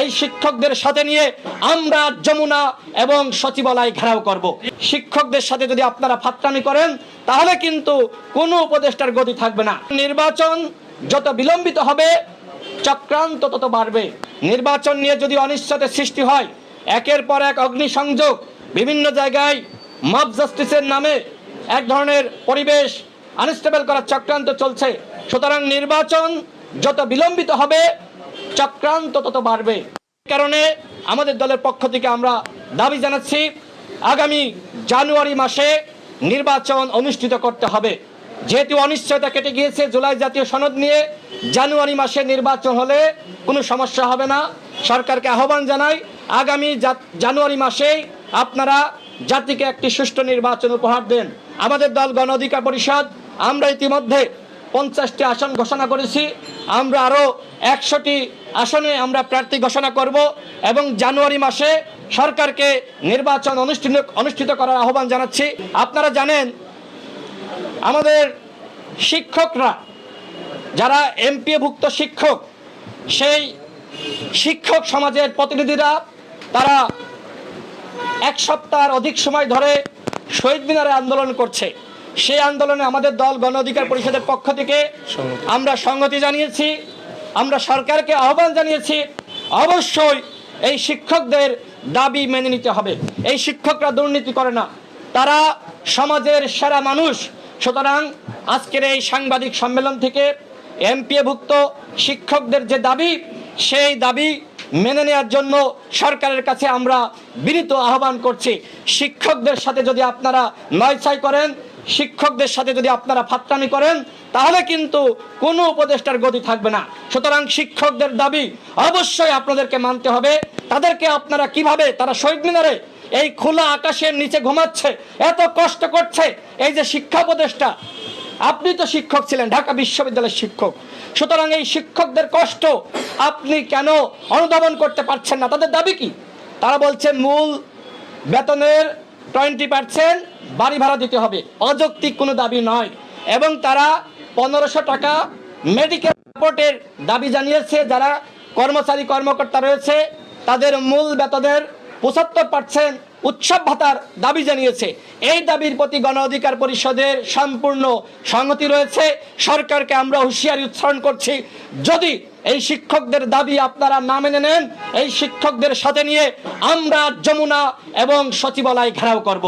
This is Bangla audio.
এই শিক্ষকদের সাথে নিয়ে আমরা যমুনা এবং সচিবালয় ঘেরাও করব। শিক্ষকদের সাথে যদি আপনারা ফাত্রামি করেন, তাহলে কিন্তু কোনো উপদেষ্টার গতি থাকবে না। নির্বাচন যত বিলম্বিত হবে, চক্রান্ত তত বাড়বে। নির্বাচন নিয়ে যদি অনিশ্চয়তার সৃষ্টি হয়, একের পর এক অগ্নিসংযোগ, বিভিন্ন জায়গায় মব জাস্টিসের নামে এক ধরনের পরিবেশ আনস্টেবল করার চক্রান্ত চলছে। সুতরাং নির্বাচন যত বিলম্বিত হবে চক্রান্ত তত বাড়বে। কারণে আমাদের দলের পক্ষ থেকে আমরা দাবি জানাচ্ছি, আগামী জানুয়ারি মাসে নির্বাচন অনুষ্ঠিত করতে হবে। যেহেতু অনিশ্চয়তা কেটে গিয়েছে জুলাই জাতীয় সনদ নিয়ে, জানুয়ারি মাসে নির্বাচন হলে কোনো সমস্যা হবে না। সরকারকে আহ্বান জানাই, আগামী জানুয়ারি মাসেই আপনারা জাতিকে একটি সুষ্ঠু নির্বাচন উপহার দেন। আমাদের দল গণ অধিকার পরিষদ, আমরা ইতিমধ্যে পঞ্চাশটি আসন ঘোষণা করেছি। আমরা আরও একশোটি আসনে আমরা প্রার্থী ঘোষণা করব এবং জানুয়ারি মাসে সরকারকে নির্বাচন অনুষ্ঠিত অনুষ্ঠিত করার আহ্বান জানাচ্ছি। আপনারা জানেন, আমাদের শিক্ষকরা, যারা এমপিএভুক্ত শিক্ষক, সেই শিক্ষক সমাজের প্রতিনিধিরা, তারা এক সপ্তাহের অধিক সময় ধরে শহীদ মিনারে আন্দোলন করছে। সেই আন্দোলনে আমাদের দল গণ অধিকার পরিষদের পক্ষ থেকে আমরা সংগতি জানিয়েছি আমরা সরকারকে আহ্বান জানিয়েছি অবশ্যই এই শিক্ষকদের দাবি মেনে নিতে হবে। এই শিক্ষকরা দুর্নীতি করে না। তারা সমাজের সেরা মানুষ। সুতরাং আজকের এই সাংবাদিক সম্মেলন থেকে এমপিএভুক্ত শিক্ষকদের যে দাবি সেই দাবি মেনে নেওয়ার জন্য সরকারের কাছে আমরা বিনীত আহ্বান করছি। শিক্ষকদের সাথে যদি আপনারা নয়ছাই করেন শিক্ষকদের সাথে যদি আপনারা ফাত্রামি করেন, তাহলে কিন্তু কোনো উপদেষ্টার গতি থাকবে না। সুতরাং শিক্ষকদের দাবি অবশ্যই আপনাদেরকে মানতে হবে। তাদেরকে আপনারা কীভাবে, তারা শহীদ মিনারে এই খোলা আকাশের নিচে ঘুমাচ্ছে, এত কষ্ট করছে, এই যে শিক্ষা উপদেষ্টা, আপনি তো শিক্ষক ছিলেন, ঢাকা বিশ্ববিদ্যালয়ের শিক্ষক। সুতরাং এই শিক্ষকদের কষ্ট আপনি কেন অনুধাবন করতে পারছেন না? তাদের দাবি কি? তারা বলছে মূল বেতনের টোয়েন্টি পার্সেন্ট বাড়ি ভাড়া দিতে হবে। অযৌক্তিক কোনো দাবি নয়। এবং তারা পনেরোশো টাকা মেডিকেল সাপোর্টের দাবি জানিয়েছে, যারা কর্মচারী, কর্মকর্তা রয়েছে, তাদের মূল বেতনের পঁচাত্তর পার্সেন্ট উৎসব ভাতার দাবি জানিয়েছে। এই দাবির প্রতি গণ অধিকার পরিষদের সম্পূর্ণ সংহতি রয়েছে। সরকারকে আমরা হুঁশিয়ারি উচ্চারণ করছি। যদি এই শিক্ষকদের দাবি আপনারা না মেনে নেন, এই শিক্ষকদের সাথে নিয়ে আমরা যমুনা এবং সচিবালয় ঘেরাও করব।